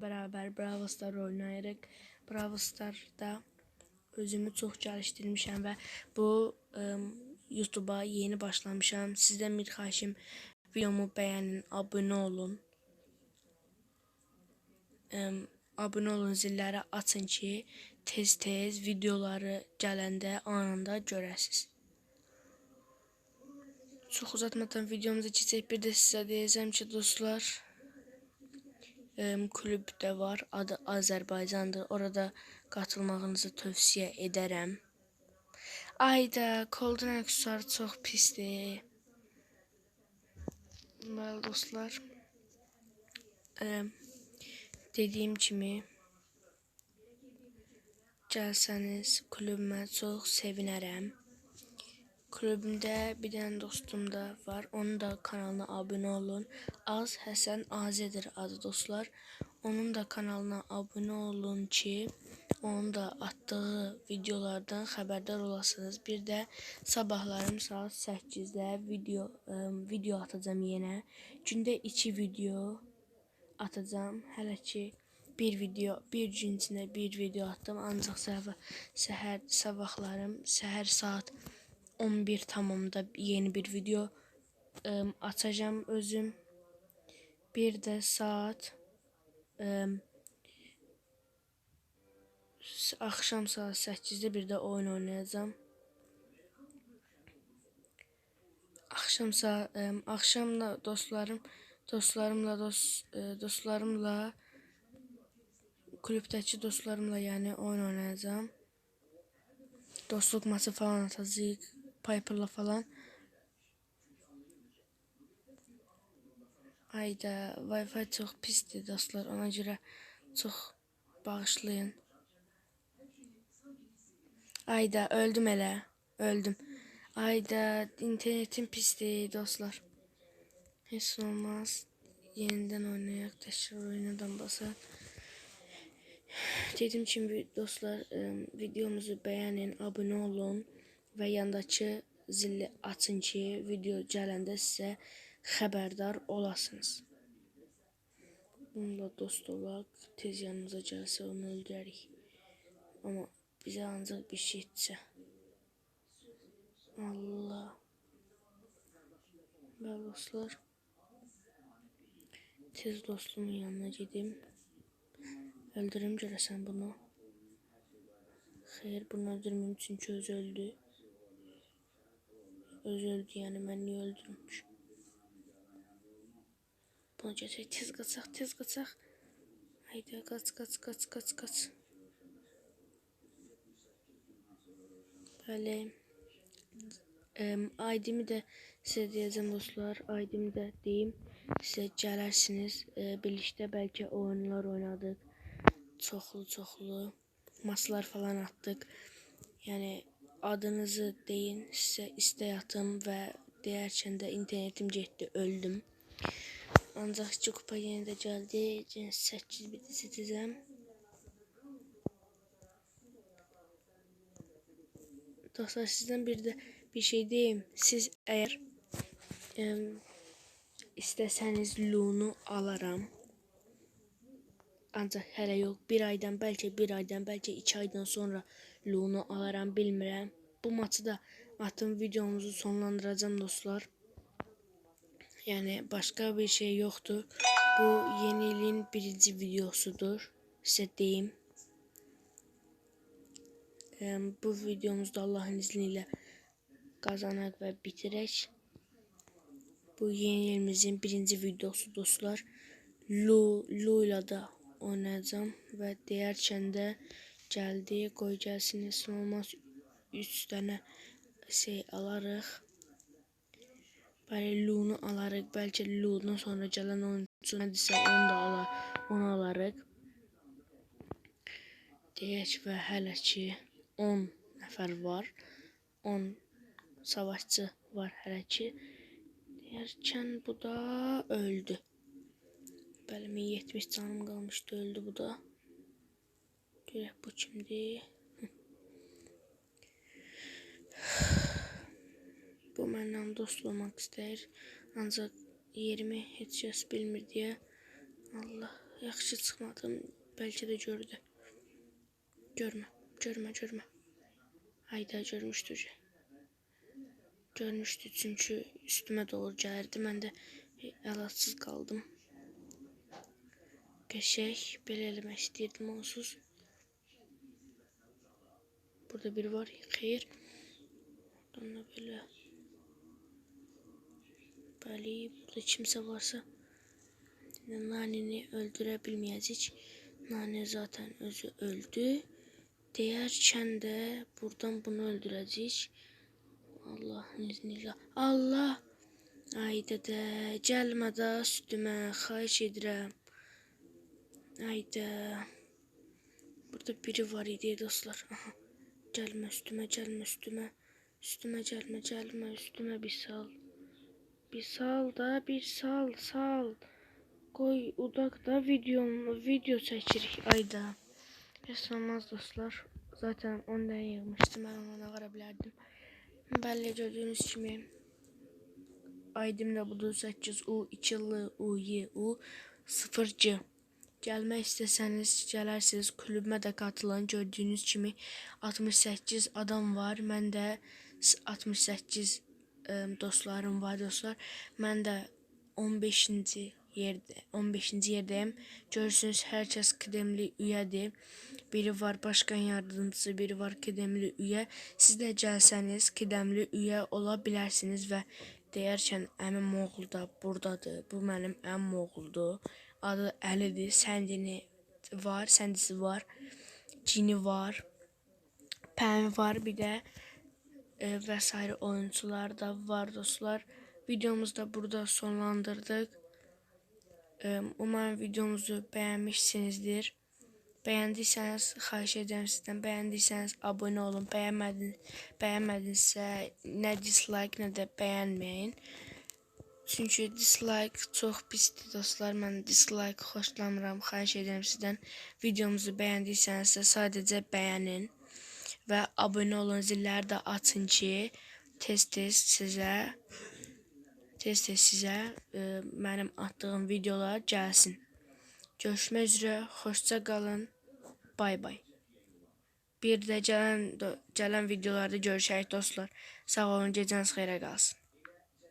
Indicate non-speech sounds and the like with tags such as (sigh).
beraber Brawl Star oynayarıq. Brawl Star'da özümü çox gəlişdirmişəm və bu YouTube'a yeni başlamışam. Sizdən bir xahişim videomu bəyənin, abunə olun. Im, abunə olun, zilləri açın ki, tez-tez videoları gələndə anında görəsiniz. Çox uzatmadan videomuza keçək. Bir də sizə deyəcəm ki, dostlar, em, kulüp de var. Adı Azerbaycan'dır. Orada katılmağınızı tövsiye ederim. Ayda koldan aksesuar çok pisdir. Bəli dostlar. em, dediyim kimi gəlsəniz kulübümə çox sevinərəm. Kulübümdə bir dənə dostum da var. Onun da kanalına abunə olun. Az Həsən Azedir adı dostlar. Onun da kanalına abunə olun ki, onun da attığı videolardan xəbərdar olasınız. Bir də sabahlarım saat 8-də video ım, video atacağım yenə. Gündə 2 video atacağım. Hələ ki bir video, bir gün içində bir video attım. Ancaq səhər, səhər sabahlarım, səhər saat 11 tamamda yeni bir video ım, açacağım özüm. Bir də saat ım, s- axşam saat 8-də bir də oyun oynayacağım. Axşam saat ım, axşamla dostlarım dostlarımla dost e, dostlarımla kulüptəki dostlarımla yəni oyun oynayacağım. Dostluq maçı falan atacağıq. Piper'la falan. Ayda Wi-Fi çox pisdir dostlar. Ona görə çox bağışlayın. Ayda öldüm elə. Öldüm. Ayda internetim pisdir dostlar. Heç olmaz. Yenidən oynayaq. Təkrar oynadan basaq. Dediğim kimi dostlar ım, videomuzu beğenin, abone olun ve yandakı zili açın ki video gələndə sizə xəbərdar olasınız. Bununla dost olaq, tez yanımıza gəlsə onu öldürərik. Amma bizə ancaq bir şey etsə. Allah. Və dostlar, tez dostumun yanına gedim. Öldürüm görəsən bunu. Xeyr, bunu öldürməyim çünki öz öldü. Öz öldü, yəni mən niyə öldürmüş? Bunu götürək, tez qaçaq, tez qaçaq. Haydi qaç, qaç, qaç, qaç, qaç. Bəli. Em, ID'mi də sizə deyəcəm dostlar. ID'mi də deyim. Sizə gələrsiniz. E, birlikdə bəlkə oyunlar oynadıq. Çoxlu, çoxlu maçlar falan attık. Yəni adınızı deyin, istək atım və deyərkən də internetim getdi, öldüm. Ancaq 2 kupa yenə də gəldi. Yəni 8 biti seçəcəm. Dostlar sizdən bir də bir şey deyim. Siz əgər em, istəsəniz Lunu alaram. Ancaq hələ yox. Bir aydan, bəlkə bir aydan, bəlkə iki aydan sonra Lunu alaram, bilmirəm. Bu maçı da atım videomuzu sonlandıracağım dostlar. Yəni başqa bir şey yoxdur. Bu yeni ilin birinci videosudur. Sizə deyim. Bu videomuzda Allahın izniyle kazanaq və bitirək. Bu yeni ilimizin birinci videosu dostlar. Lu, Lu ilə də oynayacağım və deyərkən də gəldi, qoy gəlsin, heç olmaz. 3 dənə şey alarıq. Bəli, Lu'nu alarıq. Bəlkə Lu'dan sonra gələn oyuncu nədirsə onu da alar, onu alarıq. Deyək və hələ ki 10 nəfər var. 10 savaşçı var hələ ki. Deyərkən bu da öldü. Bəli, 1070 canım qalmışdı, öldü bu da. Görək (sighs) bu kimdir? Bu məndən dost olmaq istəyir. Ancaq yerimi heç kəs bilmir deyə Allah yaxşı çıxmadım. Bəlkə də gördü. Görmə, görmə, görmə. Hayda görmüşdü. Görmüşdü çünkü üstümə doğru gəlirdi. Mən də əlacsız qaldım. Qəşəng belə eləmək onsuz. Burada biri var. Xeyr. Oradan da böyle. Bəli, burada kimsə varsa Naneni öldürebilmeyecek. Nane zaten özü öldü. Değerken de buradan bunu öldürecek. Allah'ın izniyle. Allah! Ay dede gelme daha üstüme. Xahiş edirəm. Hayda. Burada biri var idi dostlar. Aha. Gelme üstüme, gelme üstüme. Üstüme gelme, gelme üstüme bir sal. Bir sal da bir sal, sal. Koy udakta video video çekirik ayda. Olmaz dostlar. Zaten ondan yığmışdım. Ben ona qara bilərdim. Bəli gördüyünüz kimi aydım da budur 8 U 2 L U Y U 0 C. Gəlmək istəsəniz gələrsiniz. Klubuma da katılın. Gördüyünüz kimi 68 adam var. Mən də 68 ə, dostlarım var dostlar. Mən də 15-ci yerde 15. yerdeyim. Görürsünüz herkes kıdemli üyedir. Biri var başkan yardımcısı, biri var kıdemli üye. Siz de gelseniz kıdemli üye olabilirsiniz ve deyərkən əmim oğlu da buradadır. Bu mənim əmim oğludur. Adı Əlidir. Səndini var, səndisi var. Cini var. Pəmi var. Bir də e, vesaire oyuncular da var dostlar. Videomuzu da burada sonlandırdık. E, umarım videomuzu beğenmişsinizdir. Beğendiyseniz xahiş ederim sizden. Beğendiyseniz abone olun. Beğenmediniz, beğenmedinizsə ne dislike ne de beğenmeyin. Çünkü dislike çok pisdir dostlar. Mən dislike xoşlamıram. Xahiş edirəm sizdən. Videomuzu beğendiysenizsə sadəcə bəyənin və abunə olun, zilləri də açın ki, tez-tez sizə tez-tez sizə e, mənim atdığım videolar gəlsin. Görüşmək üzrə, xoşça qalın. Bay bay. Bir də gələn gələn videolarda görüşərik dostlar. Sağ olun, gecəniz xeyrə qalsın.